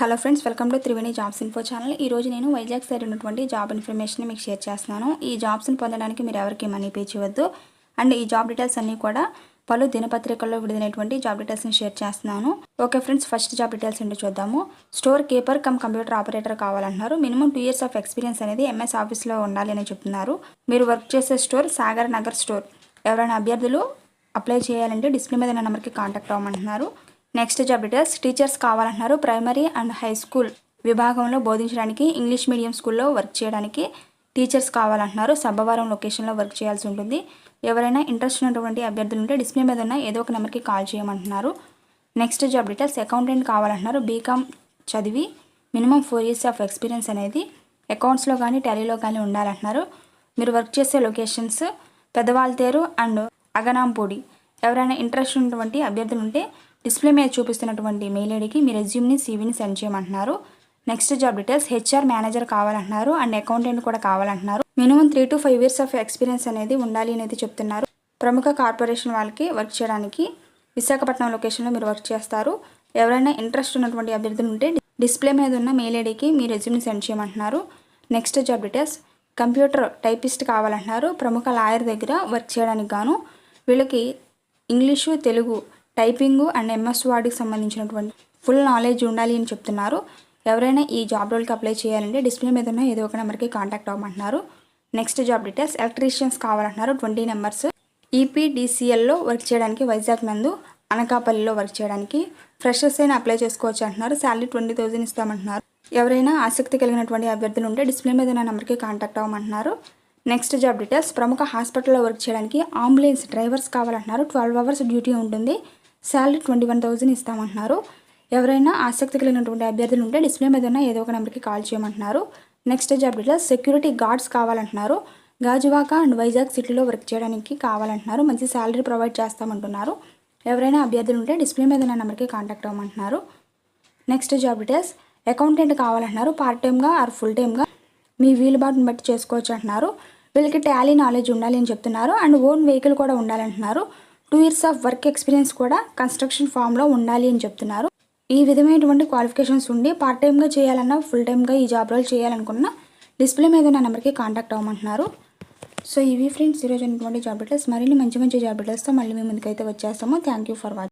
Hello friends welcome to Triveni jobs info channel ఈ రోజు నేను వైజాగ్ సైడ్ ఉన్నటువంటి జాబ్ ఇన్ఫర్మేషన్ మీకు షేర్ చేస్తున్నాను. ఈ జాబ్స్ని పొందడానికి మీరు ఎవరికి మనీ పే చేయవద్దు. అండ్ ఈ జాబ్ డీటెయిల్స్ అన్నీ కూడా పలు దినపత్రికల్లో విడుదలైనటువంటి జాబ్ డీటెయిల్స్ని షేర్ చేస్తున్నాను. Okay friends first job details ఏంటో చూద్దాము. Store keeper cum computer operator కావాలంటున్నారు. Minimum two years of experience అనేది ఎంఎస్ ఆఫీస్లో ఉండాలి అని చెప్తున్నారు. మీరు వర్క్ చేసే స్టోర్ సాగర్ నగర్ స్టోర్ ఎవరైనా అభ్యర్థులు అప్లై చేయాలంటే డిస్ప్లే మీద నెంబర్కి కాంటాక్ట్ అవ్వమంటున్నారు. నెక్స్ట్ జాబ్ డీటెయిల్స్ టీచర్స్ కావాలంటున్నారు. ప్రైమరీ అండ్ హై స్కూల్ విభాగంలో బోధించడానికి ఇంగ్లీష్ మీడియం స్కూల్లో వర్క్ చేయడానికి టీచర్స్ కావాలంటున్నారు. సబ్బవరం లొకేషన్లో వర్క్ చేయాల్సి ఉంటుంది. ఎవరైనా ఇంట్రెస్ట్ ఉన్నటువంటి అభ్యర్థులు ఉంటే డిస్ప్లే మీద ఉన్న ఏదో ఒక నెంబర్కి కాల్ చేయమంటున్నారు. నెక్స్ట్ జాబ్ డీటెయిల్స్ అకౌంటెంట్ కావాలంటున్నారు. బీకామ్ చదివి minimum four years of experience అనేది అకౌంట్స్లో కానీ టాలీలో కానీ ఉండాలంటున్నారు. మీరు వర్క్ చేసే లొకేషన్స్ పెదవాల్తేరు అండ్ అగనాంపూడి. ఎవరైనా ఇంట్రెస్ట్ ఉన్నటువంటి అభ్యర్థులు ఉంటే డిస్ప్లే మీద చూపిస్తున్నటువంటి మెయిల్ ఐడికి మీ రెజ్యూమ్ని సీవీని సెండ్ చేయమంటున్నారు. Next job details HR manager కావాలంటున్నారు అండ్ అకౌంటెంట్ కూడా కావాలంటున్నారు. Minimum three to five years of experience అనేది ఉండాలి అనేది చెప్తున్నారు. ప్రముఖ కార్పొరేషన్ వాళ్ళకి వర్క్ చేయడానికి విశాఖపట్నం లొకేషన్లో మీరు వర్క్ చేస్తారు. ఎవరైనా ఇంట్రెస్ట్ ఉన్నటువంటి అభ్యర్థులు ఉంటే డిస్ప్లే మీద ఉన్న మెయిల్ ఐడికి మీ రెజ్యూమ్ని సెండ్ చేయమంటున్నారు. Next job details computer typist కావాలంటున్నారు. ప్రముఖ లాయర్ దగ్గర వర్క్ చేయడానికి గాను వీళ్ళకి English Telugu typing and MS వార్డ్కి సంబంధించినటువంటి ఫుల్ నాలెడ్జ్ ఉండాలి అని చెప్తున్నారు. ఎవరైనా ఈ జాబ్ రోల్కి అప్లై చేయాలంటే డిస్ప్లే మీద ఉన్న ఏదో ఒక నెంబర్కి కాంటాక్ట్ అవ్వమంటున్నారు. నెక్స్ట్ జాబ్ డీటెయిల్స్ ఎలక్ట్రీషియన్స్ కావాలంటున్నారు. Twenty numbers. ఈపీడీసీఎల్లో వర్క్ చేయడానికి వైజాగ్ నందు అనకాపల్లిలో వర్క్ చేయడానికి ఫ్రెషర్స్ అయినా అప్లై చేసుకోవచ్చు అంటున్నారు. శాలరీ ట్వంటీ థౌజండ్ ఇస్తామంటున్నారు. ఎవరైనా ఆసక్తి కలిగినటువంటి అభ్యర్థులు ఉంటే డిస్ప్లే మీద ఉన్న నెంబర్కి కాంటాక్ట్ అవ్వమంటున్నారు. నెక్స్ట్ జాబ్ డీటెయిల్స్ ప్రముఖ హాస్పిటల్లో వర్క్ చేయడానికి అంబులెన్స్ డ్రైవర్స్ కావాలంటున్నారు. ట్వెల్వ్ అవర్స్ డ్యూటీ ఉంటుంది. శాలరీ ట్వంటీ వన్ థౌజండ్ ఇస్తామంటున్నారు. ఎవరైనా ఆసక్తి కలిగినటువంటి అభ్యర్థులు ఉంటే డిస్ప్లే మీద ఉన్న ఏదో ఒక నెంబర్కి కాల్ చేయమంటున్నారు. నెక్స్ట్ జాబ్ సెక్యూరిటీ గార్డ్స్ కావాలంటున్నారు. గాజువాక అండ్ వైజాగ్ సిటీలో వర్క్ చేయడానికి కావాలంటున్నారు. మంచి శాలరీ ప్రొవైడ్ చేస్తామంటున్నారు. ఎవరైనా అభ్యర్థులు ఉంటే డిస్ప్లే మీద ఉన్న నెంబర్కి కాంటాక్ట్ అవ్వమంటున్నారు. నెక్స్ట్ జాబ్ డీటెయిల్స్ అకౌంటెంట్ కావాలంటున్నారు. పార్ట్ టైమ్గా ఆర్ ఫుల్ టైమ్గా మీ వీలుబాటును బట్టి చేసుకోవచ్చు అంటున్నారు. వీళ్ళకి టాలీ నాలెడ్జ్ ఉండాలి అని చెప్తున్నారు. అండ్ ఓన్ వెహికల్ కూడా ఉండాలంటున్నారు. Two years of work experience కూడా కన్స్ట్రక్షన్ ఫామ్లో ఉండాలి అని చెప్తున్నారు. ఈ విధమైనటువంటి క్వాలిఫికేషన్స్ ఉండి పార్ట్ టైమ్గా చేయాలన్నా ఫుల్ టైమ్గా ఈ జాబ్ రోల్ చేయాలనుకున్న డిస్ప్లే మీద ఉన్న నెంబర్కి కాంటాక్ట్ అవ్వమంటున్నారు. సో ఇవి ఫ్రెండ్స్ ఈరోజు ఉన్నటువంటి జాబ్ డీటెయిల్స్. మరిన్ని మంచి మంచి జాబ్ డీటెయిల్స్తో మళ్ళీ మేము ముందుకైతే వచ్చేస్తాము. Thank you for watching